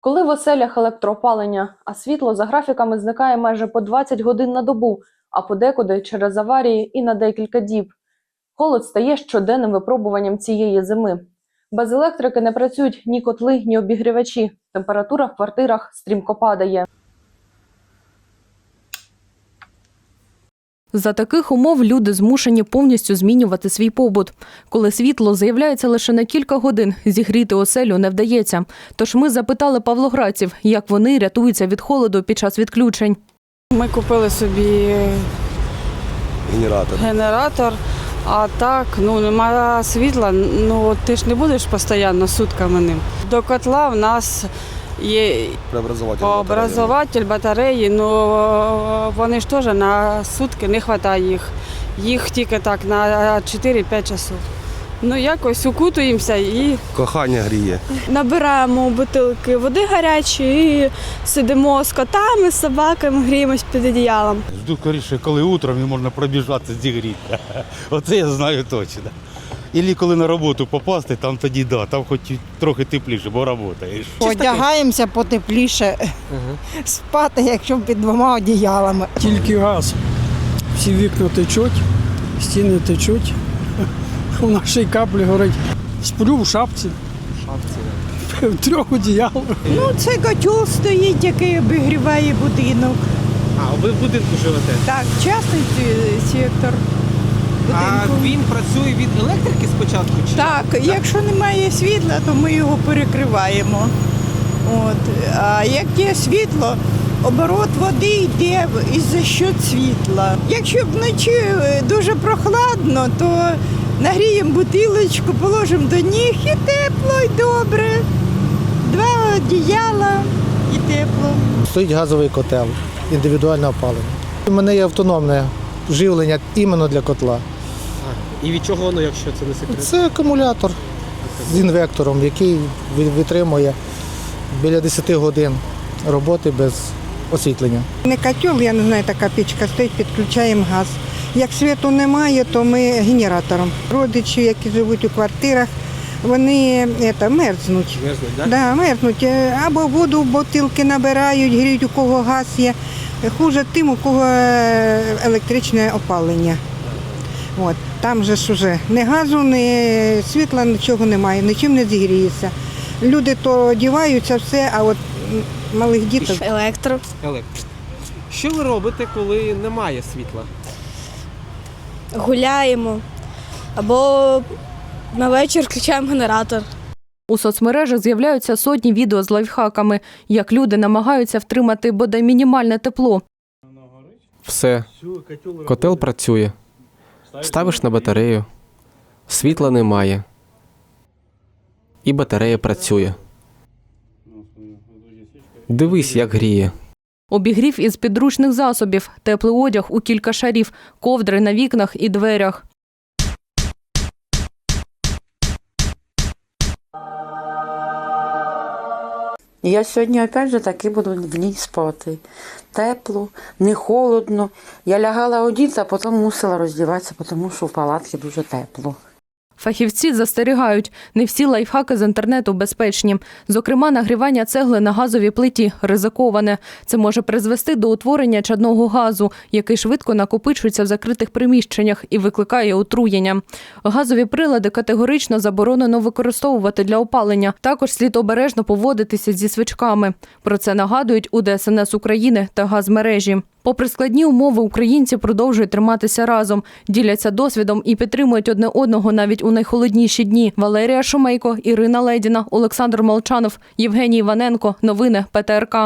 Коли в оселях електроопалення, а світло за графіками зникає майже по 20 годин на добу, а подекуди через аварії і на декілька діб. Холод стає щоденним випробуванням цієї зими. Без електрики не працюють ні котли, ні обігрівачі. Температура в квартирах стрімко падає. За таких умов люди змушені повністю змінювати свій побут. Коли світло з'являється лише на кілька годин, зігріти оселю не вдається. Тож ми запитали павлоградців, як вони рятуються від холоду під час відключень. Ми купили собі Генератор. генератор, а так ну немає світла. Ну ти ж не будеш постійно сутками ним. До котла в нас є Преобразователь. образователь батареї, ну вони ж теж на сутки не вистачає їх. Їх тільки так на 4-5 часов. Ну якось укутуємося і Кохання гріє. Набираємо бутилки води гарячої і сидимо з котами, з собаками, гріємось під одіялом. Жду скоріше, коли утром і можна пробіжати зігріти. Оце я знаю точно. Ілі коли на роботу попасти, там тоді да, там хоч трохи тепліше, бо працюєш. Одягаємося потепліше, спати, якщо під двома одіялами. Тільки газ. Всі вікна течуть, стіни течуть. У нашій каплі горить. Сплю в шапці. В трьох одіялах. Ну, це котел стоїть, який обігріває будинок. А, ви в будинку живете? Так, частний сектор. А будинку. він працює від електрики спочатку? Чи? Так, якщо немає світла, то ми його перекриваємо. От. А як є світло, оборот води йде і за счет світла. Якщо вночі е, дуже прохладно, то нагріємо бутилочку, положимо до ніг і тепло, і добре. Два одіяла і тепло. Стоїть газовий котел, індивідуальне опалення. У мене є автономне живлення іменно для котла. І від чого воно, якщо це не секрет? Це акумулятор з інвектором, який витримує біля 10 годин роботи без освітлення. Не котел, я не знаю, така пічка стоїть, підключаємо газ. Як світу немає, то ми генератором. Родичі, які живуть у квартирах, вони это, мерзнуть. Мерзнуть, так? Да, мерзнуть. Е, Або воду в бутилки набирають, гріють, у кого газ є. Хуже тим, у кого е, електричне опалення. От. Там же ж уже ні газу, ні світла, нічого немає, нічим не зігріється. Люди то одіваються все, а от малих діток Електро. Електро. Що ви робите, коли немає світла? Гуляємо. Або на вечір включаємо генератор. У соцмережах з'являються сотні відео з лайфхаками, як люди намагаються втримати бодай мінімальне тепло. Все. Котел працює. Ставиш на батарею. Світла немає. І батарея працює. Дивись, як гріє. Обігрів із підручних засобів, теплий одяг у кілька шарів, ковдри на вікнах і дверях. Я сьогодні опять же таки буду в ній спати. Тепло, не холодно. Я лягала одіти, а потім мусила роздіватися, тому що в палатці дуже тепло. Фахівці застерігають, не всі лайфхаки з інтернету безпечні. Зокрема, нагрівання цегли на газовій плиті ризиковане. Це може призвести до утворення чадного газу, який швидко накопичується в закритих приміщеннях і викликає отруєння. Газові прилади категорично заборонено використовувати для опалення. Також слід обережно поводитися зі свічками. Про це нагадують у ДСНС України та газмережі. Попри складні умови, українці продовжують триматися разом, діляться досвідом і підтримують одне одного навіть у найхолодніші дні. Валерія Шумейко, Ірина Ледіна, Олександр Молчанов, Євгеній Іваненко. Новини ПТРК.